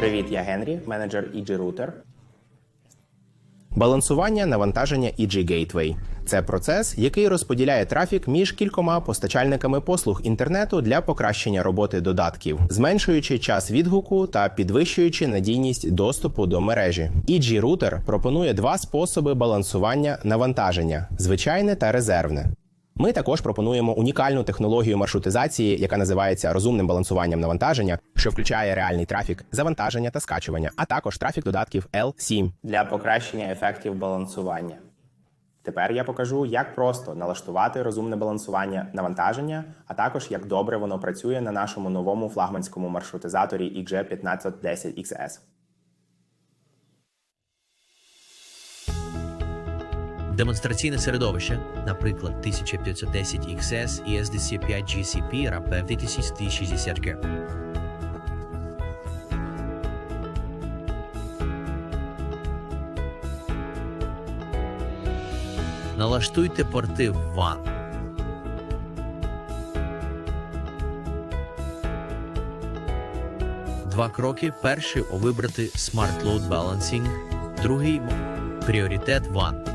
Генрі, менеджер EG Router. Балансування навантаження EG Gateway – це процес, який розподіляє трафік між кількома постачальниками послуг інтернету для покращення роботи додатків, зменшуючи час відгуку та підвищуючи надійність доступу до мережі. EG Router пропонує два способи балансування навантаження: звичайне та резервне. Ми також пропонуємо унікальну технологію маршрутизації, яка називається розумним балансуванням навантаження, що включає реальний трафік, завантаження та скачування, а також трафік додатків L7 для покращення ефектів балансування. Тепер я покажу, як просто налаштувати розумне балансування навантаження, а також як добре воно працює на нашому новому флагманському маршрутизаторі EG1510XS. Демонстраційне середовище, наприклад, 1510 XS і SDC 5 GCP RAP 2060K. Налаштуйте порти в WAN. Два кроки. Перший вибрати Smart Load Balancing, другий пріоритет WAN.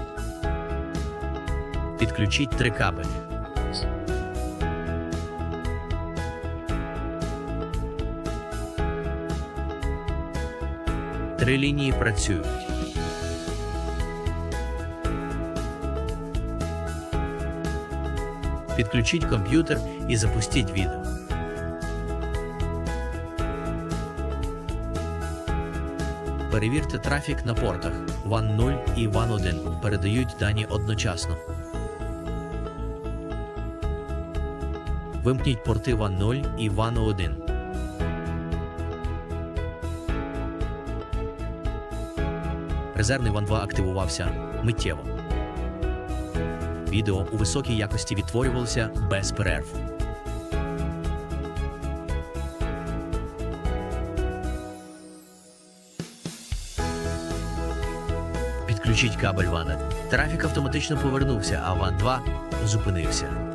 Підключіть три кабелі. Три лінії працюють. Підключіть комп'ютер і запустіть відео. Перевірте трафік на портах. WAN 0 і WAN 1 передають дані одночасно. Вимкніть порти WAN 0 і WAN 1. Резервний WAN 2 активувався миттєво. Відео у високій якості відтворювалося без перерв. Підключіть кабель WAN. Трафік автоматично повернувся, а WAN 2 зупинився.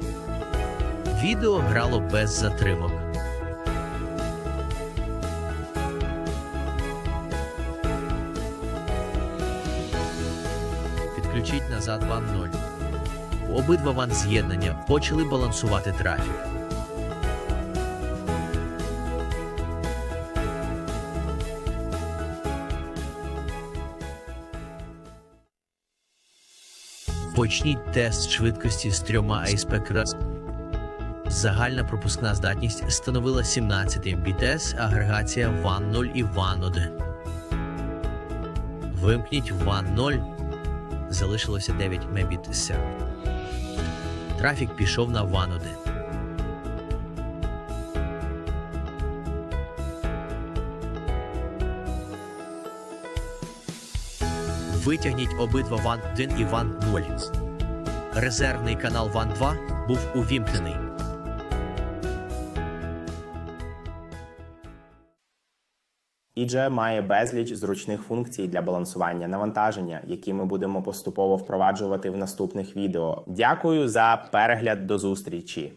Відео грало без затримок. Підключіть назад WAN 0. Обидва WAN з'єднання почали балансувати трафік. Почніть тест швидкості з трьома ASP Загальна пропускна здатність становила 17 Mbps, агрегація WAN 0 і WAN 1. Вимкніть WAN 0. Залишилося 9 Mbps. Трафік пішов на WAN 1. Витягніть обидва WAN 1 і WAN 0. Резервний канал WAN 2 був увімкнений. EG має безліч зручних функцій для балансування навантаження, які ми будемо поступово впроваджувати в наступних відео. Дякую за перегляд до зустрічі!